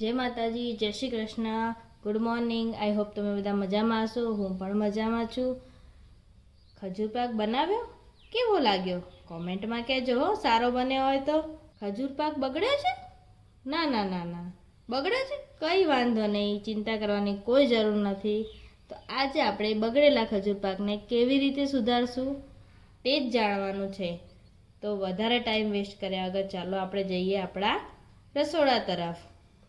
જય માતાજી, જય Shri Krishna. Good morning I hope તમે બધા મજામાં હશો. હું પણ મજામાં છું. ખજૂર પાક બનાવ્યો? કેવો લાગ્યો? કોમેન્ટમાં કહેજો હો. સારો બન્યો હોય તો. ખજૂર પાક બગડે છે? ના ના ના ના. બગડે છે? કંઈ વાંધો નહીં. ચિંતા કરવાની કોઈ જરૂર નથી. તો આજે આપણે બગડેલા ખજૂર પાકને કેવી રીતે સુધારશું તે જ જાણવાનું છે. તો વધારે ટાઈમ વેસ્ટ કર્યા વગર ચાલો આપણે જઈએ આપણા રસોડા તરફ.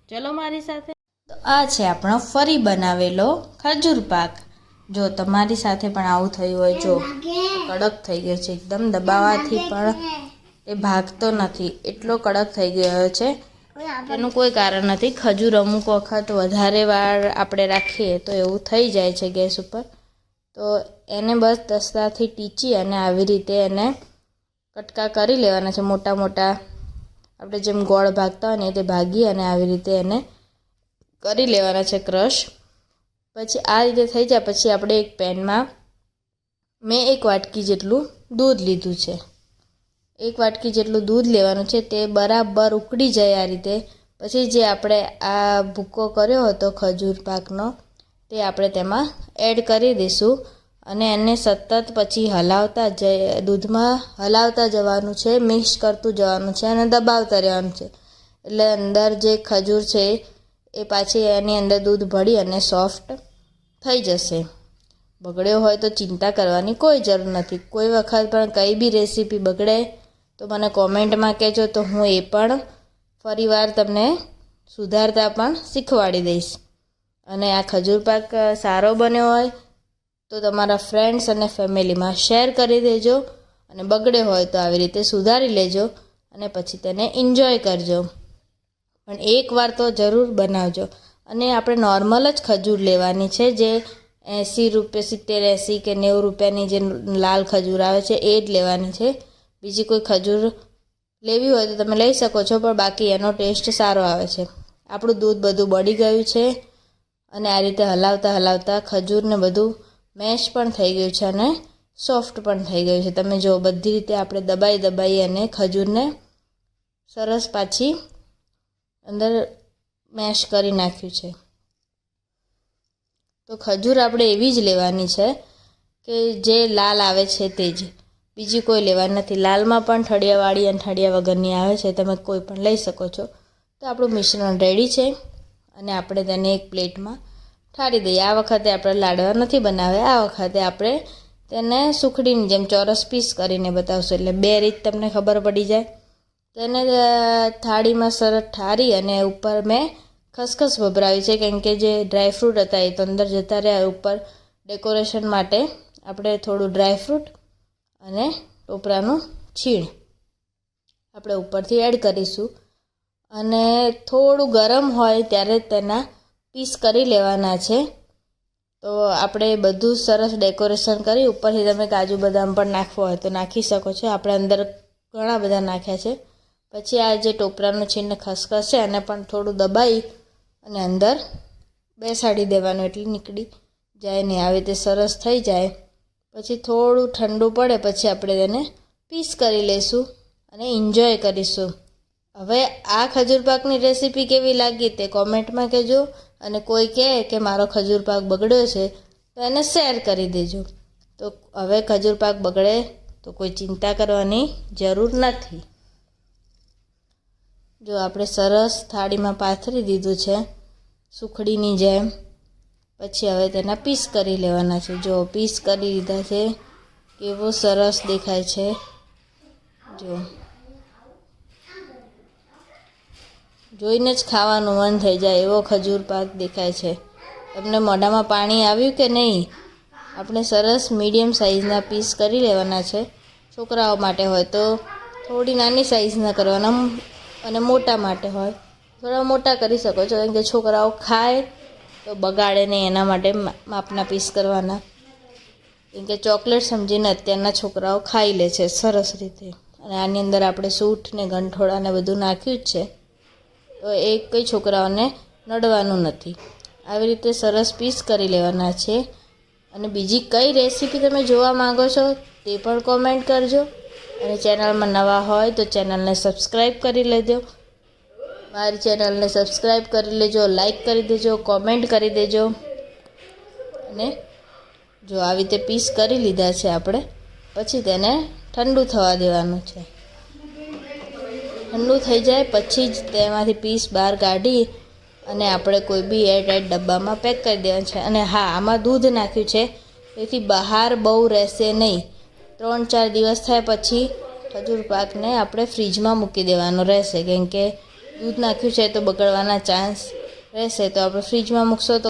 ચલો મારી સાથે. તો આ છે આપણો ફરી બનાવેલો ખજૂર પાક. જો તમારી સાથે પણ આવું થયું હોય, જો કડક થઈ ગયો છે, એકદમ દબાવાથી પણ એ ભાગતો નથી, એટલો કડક થઈ ગયો છે. એનું કોઈ કારણ નથી, ખજૂર અમુક વખત વધારે વાર આપણે રાખીએ તો એવું થઈ જાય છે ગેસ ઉપર. તો એને બસ દસ્તાથી ટીચી અને આવી રીતે એને કટકા કરી લેવાના છે, મોટા મોટા આપણે જેમ ગોળ ભાગતા હોય ને તે ભાગી અને આવી રીતે એને કરી લેવાના છે ક્રશ. પછી આ રીતે થઈ જાય, પછી આપણે એક પેનમાં મેં એક વાટકી જેટલું દૂધ લીધું છે. એક વાટકી જેટલું દૂધ લેવાનું છે, તે બરાબર ઉકળી જાય આ રીતે. પછી જે આપણે આ ભૂક્કો કર્યો હતો ખજૂર પાકનો, તે આપણે તેમાં એડ કરી દઈશું. અને એને સતત પછી હલાવતા જ દૂધમાં હલાવતા જવાનું છે, મિક્સ કરતું જવાનું છે અને દબાવતા રહેવાનું છે. એટલે અંદર જે ખજૂર છે, એ પાછી એની અંદર દૂધ ભળી અને સોફ્ટ થઈ જશે. બગડ્યો હોય તો ચિંતા કરવાની કોઈ જરૂર નથી. કોઈ વખત પણ કંઈ બી રેસીપી બગડે, તો મને કોમેન્ટમાં કહેજો તો હું એ પણ ફરીવાર તમને સુધારતા પણ શીખવાડી દઈશ. અને આ ખજૂર પાક સારો બન્યો હોય તો તમારા ફ્રેન્ડ્સ અને ફેમિલીમાં શેર કરી દેજો અને બગડે હોય તો આવી રીતે સુધારી લેજો અને પછી તેને એન્જોય કરજો. પણ એકવાર તો જરૂર બનાવજો. અને આપણે નોર્મલ જ ખજૂર લેવાની છે જે એંસી રૂપિયા સિત્તેર એંસી કે નેવું રૂપિયાની જે લાલ ખજૂર આવે છે એ જ લેવાની છે. બીજી કોઈ ખજૂર લેવી હોય તો તમે લઈ શકો છો, પણ બાકી એનો ટેસ્ટ સારો આવે છે. આપણું દૂધ બધું બળી ગયું છે અને આ રીતે હલાવતા હલાવતા ખજૂરને બધું મેશ પણ થઈ ગયું છે અને સોફ્ટ પણ થઈ ગયું છે. તમે જો બધી રીતે આપણે દબાઈ દબાઈ અને ખજૂરને સરસ પાછી અંદર મેશ કરી નાખ્યું છે. તો ખજૂર આપણે એવી જ લેવાની છે કે જે લાલ આવે છે તે જ. બીજી કોઈ લેવાની નથી. લાલમાં પણ ઠળિયાવાળી અને ઠળિયા વગરની આવે છે. તમે કોઈ પણ લઈ શકો છો. તો આપણું મિશ્રણ રેડી છે અને આપણે તેને એક પ્લેટમાં ઠારી દઈએ. આ વખતે આપણે લાડવા નથી બનાવ્યા. આ વખતે આપણે તેને સુખડીની જેમ ચોરસ પીસ કરીને બતાવશું. એટલે બે રીત તમને ખબર પડી જાય. તેને થાળીમાં સરસ ઠારી અને ઉપર મેં ખસખસ ભભરાવી છે. કેમ કે જે ડ્રાયફ્રૂટ હતા એ તો અંદર જતા રહ્યા. ઉપર ડેકોરેશન માટે આપણે થોડું ડ્રાયફ્રૂટ અને ટોપરાનું છીણ આપણે ઉપરથી એડ કરીશું. અને થોડું ગરમ હોય ત્યારે તેના પીસ કરી લેવાના છે. તો આપણે બધું સરસ ડેકોરેશન કરી, ઉપરથી તમે કાજુ બદામ પણ નાખવો હોય તો નાખી શકો છો. આપણે અંદર ઘણા બધા નાખ્યા છે. પછી આ જે ટોપરાનું છીણ ખસખસ છે, એને પણ થોડું દબાઈ અને અંદર બેસાડી દેવાનું એટલે નીકળી જાય નહીં. આવી રીતે સરસ થઈ જાય. પછી થોડું ઠંડુ પડે પછી આપણે તેને પીસ કરી લઈશું અને એન્જોય કરીશું. હવે આ ખજૂર પાકની રેસીપી કેવી લાગી તે કોમેન્ટમાં કહેજો. અને કોઈ કહે કે મારો ખજૂર પાક બગડ્યો છે, તો એને શેર કરી દેજો. તો હવે ખજૂર પાક બગડે, તો કોઈ ચિંતા કરવાની જરૂર નથી. જો આપણે સરસ થાળીમાં પાથરી દીધું છે, સુખડીની જેમ, પછી હવે તેના પીસ કરી લેવાના છે. જો પીસ કરી દીધા છે, કેવો સરસ દેખાય છે. જો. જોઈને જ ખાવાનું મન થઈ જાય એવો ખજૂર પાક દેખાય છે. તમને મોઢામાં પાણી આવ્યું કે નહીં? આપણે સરસ મીડિયમ સાઇઝના પીસ કરી લેવાના છે છોકરાઓ માટે હોય તો. થોડી નાની સાઇઝના કરવાના અને મોટા માટે હોય. થોડા મોટા કરી શકો છો, કેમ કે છોકરાઓ ખાય તો બગાડે નહીં એના માટે માપના પીસ કરવાના. કેમ કે ચોકલેટ સમજીને અત્યારના છોકરાઓ ખાઈ લે છે સરસ રીતે. અને આની અંદર આપણે સૂઠ ને ગંઠોડા ને બધું નાખ્યું જ છે. એ કંઈ છોકરાઓને નડવાનું નથી. આવી રીતે સરસ પીસ કરી લેવાના છે. અને બીજી કઈ રેસીપી તમે જોવા માંગો છો તે પણ કોમેન્ટ કરજો. અને ચેનલમાં નવા હોય તો ચેનલને સબસ્ક્રાઈબ કરી લેજો. મારી ચેનલને સબસ્ક્રાઈબ કરી લેજો લાઈક કરી દેજો કોમેન્ટ કરી દેજો. અને જો આવી રીતે પીસ કરી લીધા છે આપણે, પછી તેને ઠંડુ થવા દેવાનું છે. ઠંડુ થઈ જાય, પછી જ તેમાંથી પીસ બહાર કાઢી અને આપણે કોઈ બી એરટાઈટ ડબ્બામાં પેક કરી દેવાનું છે. અને હા, આમાં દૂધ નાખ્યું છે. તેથી બહાર બહુ રહેશે નહીં. ત્રણ ચાર દિવસ થાય પછી ખજૂર પાકને આપણે ફ્રીજમાં મૂકી દેવાનો રહેશે. કેમ કે દૂધ નાખ્યું છે તો બગડવાના ચાન્સ રહેશે. તો આપણે ફ્રીજમાં મૂકશો તો